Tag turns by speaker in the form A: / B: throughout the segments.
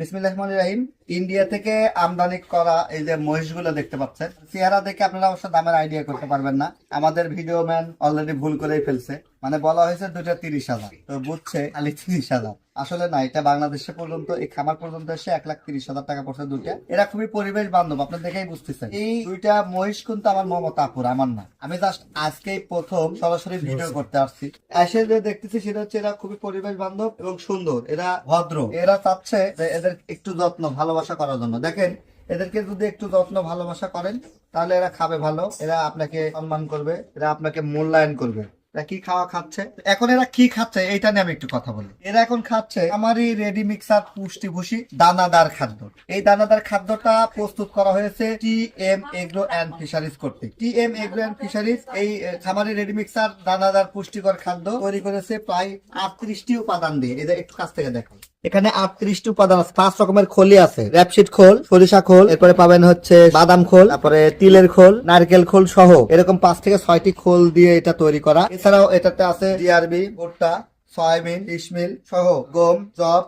A: বিসমিল্লাহ রহমান রাহিম। ইন্ডিয়া থেকে আমদানি করা এই যে মহিষগুলো দেখতে পাচ্ছেন, চেহারা দেখে আপনারা অবশ্য দামের আইডিয়া করতে পারবেন না। আমাদের ভিডিও ম্যান অলরেডি ভুল করেই ফেলছে। মানে বলা হয়েছে দুটো তিরিশ হাজার। তো বুঝছে খালি তিরিশ হাজার। আসলে না এটা বাংলাদেশে পর্যন্ত এই খামার পর্যন্ত এসে এক লাখ তিরিশ হাজার টাকা পড়ছে দুইটা। এরা খুবই পরিবেশ বান্ধব আপনার দেখেই বুঝতেছেন। এই দুইটা মহিষ কিন্তু আমার মমতা আপুর আমার না। আমি জাস্ট আজকেই প্রথম সরাসরি ভিডিও করতে আসছি। এসে যে দেখতেছি সেটা হচ্ছে এরা খুবই পরিবেশ বান্ধব এবং সুন্দর। এরা ভদ্র। এরা চাচ্ছে যে এদের একটু যত্ন ভালোবাসা করার জন্য। দেখেন এদেরকে যদি একটু যত্ন ভালোবাসা করেন তাহলে এরা খাবে ভালো। এরা আপনাকে সম্মান করবে এরা আপনাকে মূল্যায়ন করবে। কি খাওয়া খাচ্ছে? এখন এরা কি খাচ্ছে? এইটা নিয়ে আমি একটু কথা বলি। এরা এখন খাচ্ছে আমারই রেডি মিক্সার পুষ্টি ভুষি দানাদার খাদ্য। এই দানাদার খাদ্যটা প্রস্তুত করা হয়েছে T M agro and fisheries করতে T M agro and fisheries এই খামারি রেডি মিক্সার দানাদার পুষ্টিকর খাদ্য তৈরি করেছে প্রায় আটত্রিশটি উপাদান দিয়ে। এদের একটু কাছ থেকে দেখো। এখানে আটত্রিশটি উপাদান আছে, পাঁচ রকমের খোলই আছে। র্যাপসিড খোল, সরিষা খোল, এরপরে পাবেন হচ্ছে বাদাম খোল, তারপরে তিলের খোল, নারকেল খোল সহ এরকম পাঁচ থেকে ছয়টি খোল দিয়ে এটা তৈরি করা। এছাড়াও এটাতে আছে জিআরবি ভুট্টা, সয়াবিন ইসমিল সহ গম জব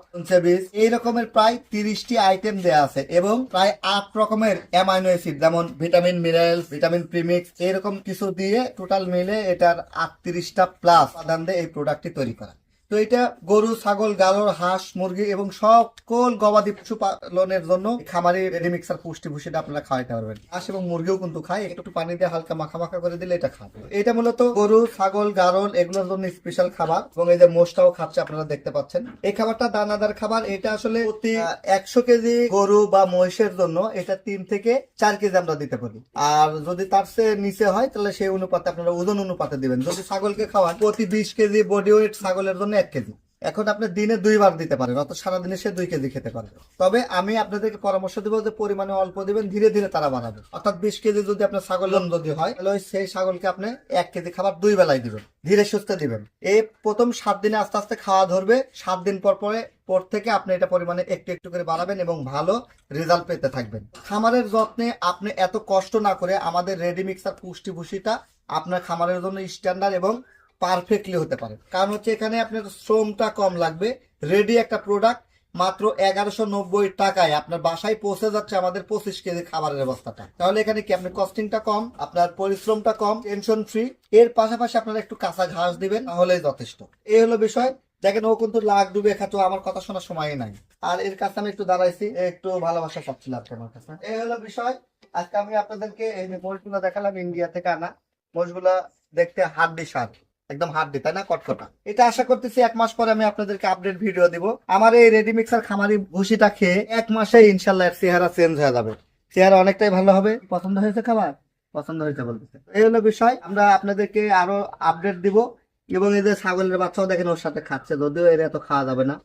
A: বীজ। এই প্রায় তিরিশটি আইটেম দেয়া আছে এবং প্রায় আট রকমের অ্যামাইনো অ্যাসিড যেমন ভিটামিন মিনারেলস ভিটামিন প্রিমিক্স এইরকম কিছু দিয়ে টোটাল মিলে এটার আটত্রিশটা প্লাস উপাদান দিয়ে এই প্রোডাক্টটি তৈরি করা। তো এটা গরু, ছাগল গালর হাঁস, মুরগি এবং সকল গবাদি পশু পালনের জন্য খামারি রেডিমিক্সার পুষ্টি ভুষিটা আপনারা খাওয়াইতে পারবেন। হাঁস এবং মুরগিও কিন্তু খায়, একটু পানি দিয়ে হালকা মাখা মাখা করে দিলে এটা খাবে। এটা মূলত গরু, ছাগল, গারল এগুলোর জন্য স্পেশাল খাবার এবং এই যে মোষটাও খাচ্ছে আপনারা দেখতে পাচ্ছেন। এই খাবারটা দানাদার খাবার, এটা আসলে প্রতি একশো কেজি গরু বা মহিষের জন্য এটা তিন থেকে চার কেজি আমরা দিতে পারি। আর যদি তার চেয়ে নিচে হয়, তাহলে সেই অনুপাতে আপনারা ওজন অনুপাতে দিবেন। যদি ছাগলকে খাওয়ান, প্রতি বিশ কেজি বডি ওয়েট ছাগলের জন্য এক কেজি। এখন আপনি দিনে দুইবার দিতে পারেন অত সারাদিনে সে দুই কেজি খেতে পারবে তবে আমি আপনাদেরকে পরামর্শ দেবো যে পরিমাণে অল্প দিবেন, ধীরে ধীরে তারা বাড়াবে। অর্থাৎ বিশ কেজি যদি আপনার ছাগল যদি হয়, তাহলে সেই ছাগলকে আপনি এক কেজি খাবার দুই বেলায় দিবেন, ধীরে সুস্থে দিবেন। এই প্রথম সাত দিনে আস্তে আস্তে খাওয়া ধরবে, সাত দিন পর পরে পর থেকে আপনি এটা পরিমাণে একটু একটু করে বাড়াবেন এবং ভালো রেজাল্ট পেতে থাকবেন। খামারের যত্নে আপনি এত কষ্ট না করে আমাদের রেডি মিক্সার পুষ্টি ভুষিটা আপনার খামারের জন্য স্ট্যান্ডার্ড এবং পারফেক্টলি হতে পারে। কারণ হচ্ছে এখানে আপনার শ্রমটা কম লাগবে। রেডি একটা প্রোডাক্ট মাত্র এগারোশো নব্বই টাকায় আপনার বাসায় পৌঁছে যাচ্ছে আমাদের পঁচিশ কেজি খাবারের অবস্থাটা। তাহলে এখানে কি আপনার কস্টিংটা কম, আপনার পরিশ্রমটা কম টেনশন ফ্রি এর পাশাপাশি আপনারা একটু কাঁচা ঘাস দিবেন তাহলেই যথেষ্ট। এই হলো বিষয়। দেখেন ও কিন্তু লাখ ডুবে খাতো আমার কথা শোনার সময় নাই। আর এর কাছে আমি একটু দাঁড়াইছি একটু ভালোবাসা কি আমার কাছে। এই হলো বিষয়, আজকে আমি আপনাদেরকে এই মোষগুলো দেখালাম, ইন্ডিয়া থেকে আনা। মোষগুলা দেখতে হাড্ডি সার একদম হাড্ডি তাই না? কটকটা। এটা আশা করতেছি এক মাস পরে আমি আপনাদেরকে আপডেট ভিডিও দিব। আমার এই রেডি মিক্সার খামারি ভুসিটা খেয়ে এক মাসে ইনশাল্লাহ চেহারা চেঞ্জ হয়ে যাবে। চেহারা অনেকটাই ভালো হবে। পছন্দ হয়েছে খাবার? পছন্দ হয়েছে বলতেছে। এই হলো বিষয়। আমরা আপনাদেরকে আরও আপডেট দিব। এবং এই যে ছাগলের বাচ্চাও দেখেন ওর সাথে খাচ্ছে। যদিও এর এত খাওয়া যাবে না।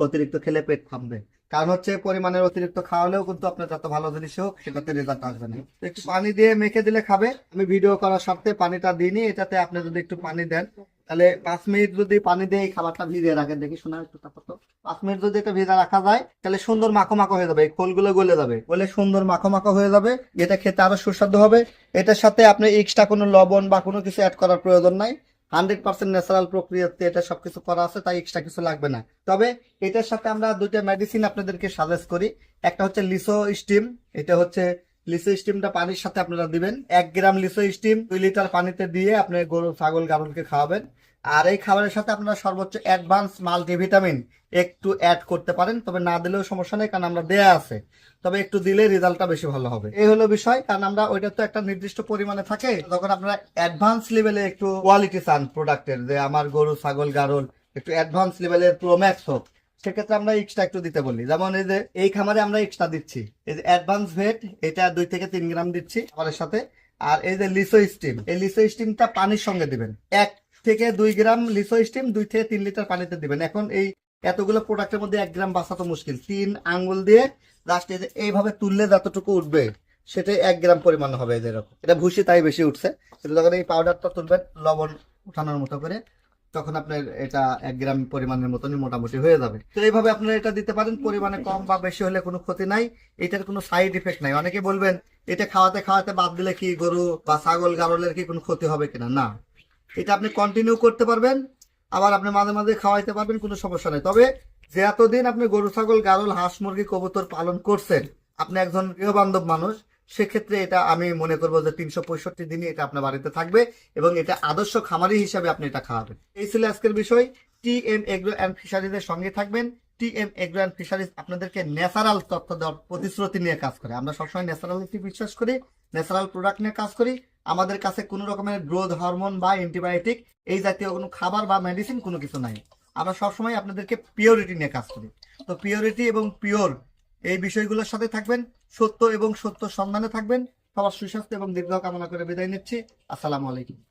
A: অতিরিক্ত খেলে পেট ফাঁপবে কারণ হচ্ছে পরিমাণের অতিরিক্ত খাওয়ালেও কিন্তু আপনার যত ভালো জিনিস হোক, সেটাতে রেজাল্ট আসবে না। একটু পানি দিয়ে মেখে দিলে খাবে। আমি ভিডিও করার সাথে পানিটা দিইনি, এটাতে আপনি যদি একটু পানি দেন, তাহলে পাঁচ মিনিট যদি পানি দিয়ে এই খাবারটা ভিজিয়ে রাখেন, দেখি শোনা একটু তারপর তো পাঁচ মিনিট যদি এটা ভেজা রাখা যায়, তাহলে সুন্দর মাখো মাখো হয়ে যাবে, এই খোলগুলো গলে যাবে। গলে সুন্দর মাখো মাখো হয়ে যাবে, এটা খেতে আরও সুস্বাদু হবে। এটার সাথে আপনি এক্সট্রা কোনো লবণ বা কোনো কিছু অ্যাড করার প্রয়োজন নাই। হান্ড্রেড পার্সেন্ট ন্যাচারাল প্রক্রিয়াতে এটা সবকিছু করা আছে, তাই এক্সট্রা কিছু লাগবে না। তবে এটার সাথে আমরা দুইটা মেডিসিন আপনাদেরকে সাজেস্ট করি। একটা হচ্ছে লিসো স্টিম, এটা হচ্ছে লিসো স্টিমটা পানির সাথে আপনারা দিবেন। এক গ্রাম লিসো স্টিম দুই লিটার পানিতে দিয়ে আপনি গরু, ছাগল গারুলকে খাওয়াবেন। আর এই খাবারের সাথে আপনারা সর্বোচ্চ অ্যাডভান্স মাল্টিভিটামিন একটু অ্যাড করতে পারেন, তবে না দিলেও সমস্যা নেই, কারণ আমরা দেয়া আছে। তবে একটু দিলে রেজাল্টটা বেশি ভালো হবে। এই হলো বিষয়, কারণ আমরা ওইটা তো একটা নির্দিষ্ট পরিমাণে থাকে, তখন আপনারা অ্যাডভান্স লেভেলে একটু কোয়ালিটি চান প্রোডাক্টের যে আমার গরু, ছাগল, গারল, একটু অ্যাডভান্স লেভেলের প্রোম্যাক্স হোক। সেক্ষেত্রে আমরা এক্সট্রা একটু দিতে বলি। যেমন এই যে, এই খামারে আমরা এক্সট্রা দিচ্ছি। এই যে অ্যাডভান্স ভেট এটা দুই থেকে তিন গ্রাম দিচ্ছি খাবারের সাথে। আর এই যে লিসো স্টিম এই লিসো স্টিমটা পানির সঙ্গে দিবেন। এক থেকে দুই গ্রাম লিসো স্টিম দুই থেকে তিন লিটার পানিতে দিবেন। এখন এই এতগুলো প্রোডাক্টের মধ্যে এক গ্রাম বাঁচাতো মুশকিল। তিন আঙ্গুল দিয়ে লাস্টে এইভাবে তুললে যতটুকু উঠবে, সেটাই এক গ্রাম পরিমাণ হবে এরকম। এটা ভুসি, তাই বেশি উঠছে। কিন্তু যখন এই পাউডারটা তুলবেন, লবণ উঠানোর মতো করে, তখন আপনার এটা এক গ্রাম পরিমাণের মতনই মোটামুটি হয়ে যাবে। তো এইভাবে আপনারা এটা দিতে পারেন, পরিমাণে কম বা বেশি হলে কোনো ক্ষতি নাই। এটার কোনো সাইড ইফেক্ট নাই। অনেকে বলবেন, এটা খাওয়াতে খাওয়াতে বাদ দিলে কি গরু বা ছাগল, গারলের কি কোনো ক্ষতি হবে কিনা? না। এটা আপনি কন্টিনিউ করতে পারবেন, আবার আপনি মাঝে মাঝে খাওয়াইতে পারবেন, কোনো সমস্যা নেই। তবে যে এতদিন আপনি গরু, ছাগল, গারল, হাঁস, মুরগি, কবুতর পালন করছেন, আপনি একজন গৃহবান্ধব মানুষ, সেক্ষেত্রে এটা আমি মনে করব যে তিনশো পঁয়ষট্টি দিনই এটা আপনার বাড়িতে থাকবে এবং এটা আদর্শ খামারি হিসাবে আপনি এটা খাওয়াবেন। এই ছিল আজকের বিষয়। টি এম এগ্রো অ্যান্ড ফিশারিজের সঙ্গে থাকবেন। T M agro and fisheries আপনাদেরকে ন্যাচারাল তথ্য দেওয়ার প্রতিশ্রুতি নিয়ে কাজ করে। আমরা সবসময় ন্যাচারালিটি বিশ্বাস করি, ন্যাচারাল প্রোডাক্ট নিয়ে কাজ করি। আমাদের কাছে কোনো রকমের গ্রোথ হরমোন বা অ্যান্টিবায়োটিক এই জাতীয় কোনো খাবার বা মেডিসিন কোনো কিছু নাই। আমরা সবসময় আপনাদেরকে পিওরিটি নিয়ে কাজ করি। তো পিওরিটি এবং পিওর এই বিষয়গুলোর সাথে থাকবেন, সত্য এবং সত্য সন্ধানে থাকবেন। সবার সুস্বাস্থ্য এবং দীর্ঘ কামনা করে বিদায় নিচ্ছি। আসসালামু আলাইকুম।